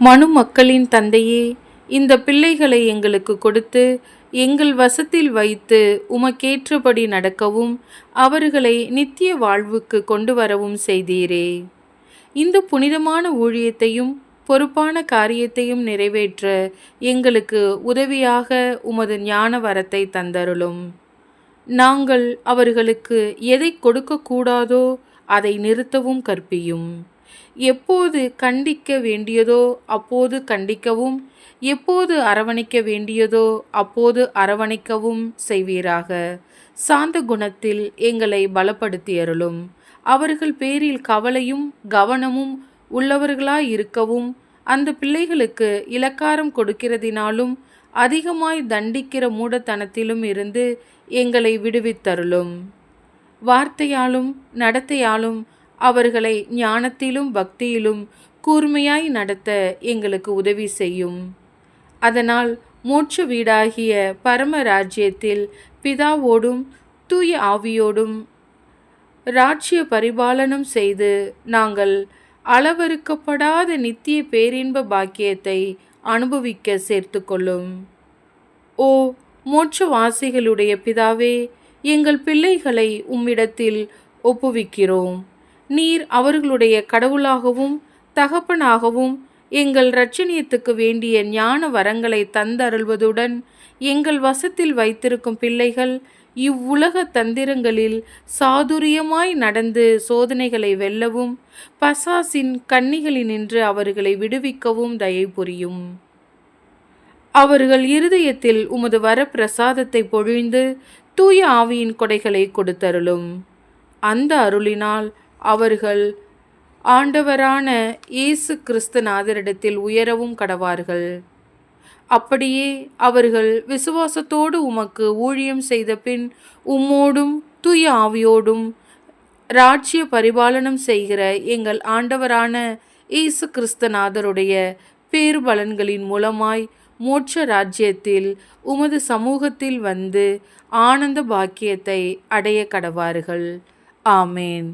மனு மக்களின் தந்தையே இந்த பிள்ளைகளை எங்களுக்கு கொடுத்து எங்கள் வசத்தில் வைத்து உமக்கேற்றபடி நடக்கவும் அவர்களை நித்திய வாழ்வுக்கு கொண்டு வரவும் செய்தீரே. இந்த புனிதமான ஊழியத்தையும் பொறுப்பான காரியத்தையும் நிறைவேற்ற எங்களுக்கு உதவியாக உமது ஞான வரத்தை தந்தருளும். நாங்கள் அவர்களுக்கு எதை கொடுக்கக்கூடாதோ அதை நிறுத்தவும் கற்பியும். எப்போது கண்டிக்க வேண்டியதோ அப்போது கண்டிக்கவும் எப்போது அரவணைக்க வேண்டியதோ அப்போது அரவணைக்கவும் செய்வீராக. சாந்த குணத்தில் எங்களை பலப்படுத்தியருளும். அவர்கள் பேரில் கவலையும் கவனமும் உள்ளவர்களாய் இருக்கவும் அந்த பிள்ளைகளுக்கு இலக்காரம் கொடுக்கிறதினாலும் அதிகமாய் தண்டிக்கிற மூடத்தனத்திலும் இருந்து எங்களை விடுவித்தருளும். வார்த்தையாலும் நடத்தையாலும் அவர்களை ஞானத்திலும் பக்தியிலும் கூர்மையாய் நடத்த எங்களுக்கு உதவி செய்யும். அதனால் மோட்ச வீடாகிய பரம ராஜ்யத்தில் பிதாவோடும் தூய ஆவியோடும் ராஜ்ய பரிபாலனம் செய்து நாங்கள் அளவறுக்கப்படாத நித்திய பேரின்ப பாக்கியத்தை அனுபவிக்க சேர்த்துக்கொள்ளும் ஓ மோட்சவாசிகளுடைய பிதாவே எங்கள் பிள்ளைகளை உம்மிடத்தில் ஒப்புவிக்கிறோம். நீர் அவர்களுடைய கடவுளாகவும் தகப்பனாகவும் எங்கள் இரட்சணியத்துக்கு வேண்டிய ஞான வரங்களை தந்தருள்வதுடன் எங்கள் வசத்தில் வைத்திருக்கும் பிள்ளைகள் இவ்வுலக தந்திரங்களில் சாதுரியமாய் நடந்து சோதனைகளை வெல்லவும் பசாசின் கன்னிகளினின்று அவர்களை விடுவிக்கவும் தயை புரியும். அவர்கள் இருதயத்தில் உமது வரப்பிரசாதத்தை பொழிந்து தூய ஆவியின் கொடைகளை கொடுத்தருளும். அந்த அருளினால் அவர்கள் ஆண்டவரான இயேசு கிறிஸ்துநாதரிடத்தில் உயரவும் கடவார்கள். அப்படியே அவர்கள் விசுவாசத்தோடு உமக்கு ஊழியம் செய்த பின் உம்மோடும் தூய ஆவியோடும் ராஜ்ய பரிபாலனம் செய்கிற எங்கள் ஆண்டவரான இயேசு கிறிஸ்துநாதருடைய பேர்பலன்களின் மூலமாய் மோட்ச ராஜ்யத்தில் உமது சமூகத்தில் வந்து ஆனந்த பாக்கியத்தை அடைய கடவார்கள். ஆமேன்.